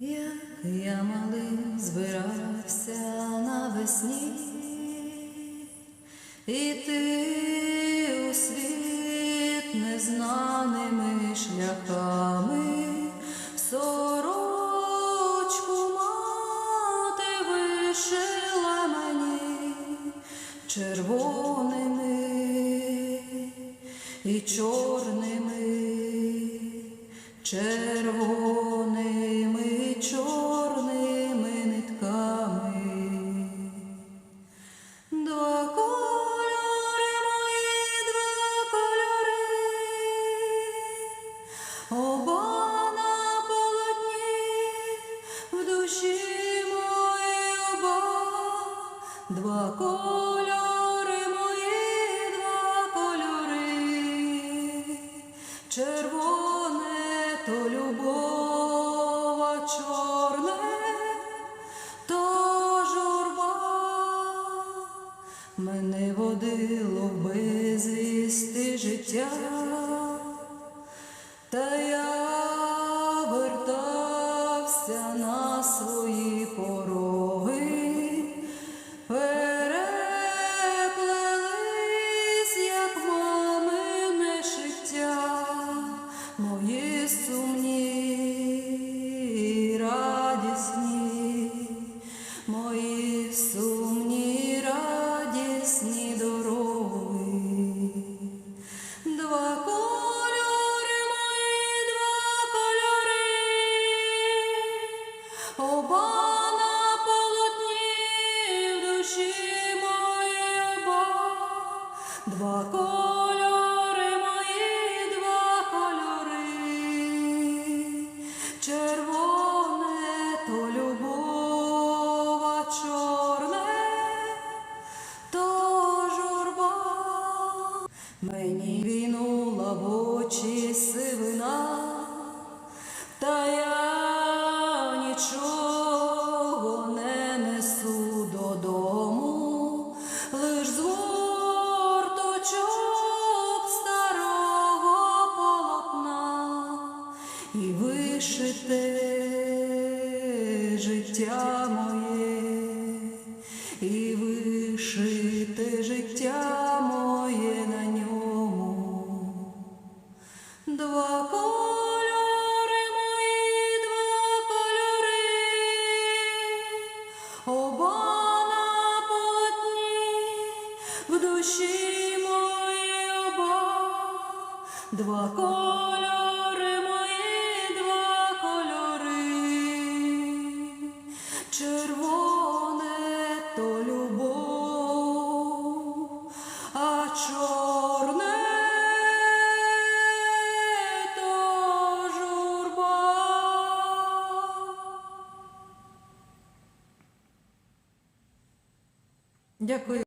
Як я малий збирався навесні, іти у світ незнаними шляхами, сорочку мати вишила мені червоними і чорними, червоними, оба на в душі моїй оба, два кольори мої, два кольори, червоне то любов, чорне то журба. Мене водило в безвісти життя, та я вертався на свої пороги, переплелись, як мамине шиття, мої сумні і радісні, мої сумні радісні дороги. Два Два кольори мої, два кольори, червоне то любов, а то журба. Мені війнула в очі вишите життя моє, і вишите життя моє на ньому. Два кольори мої, два кольори, оба на полотні, в душі моїй оба, два кольори Дякую.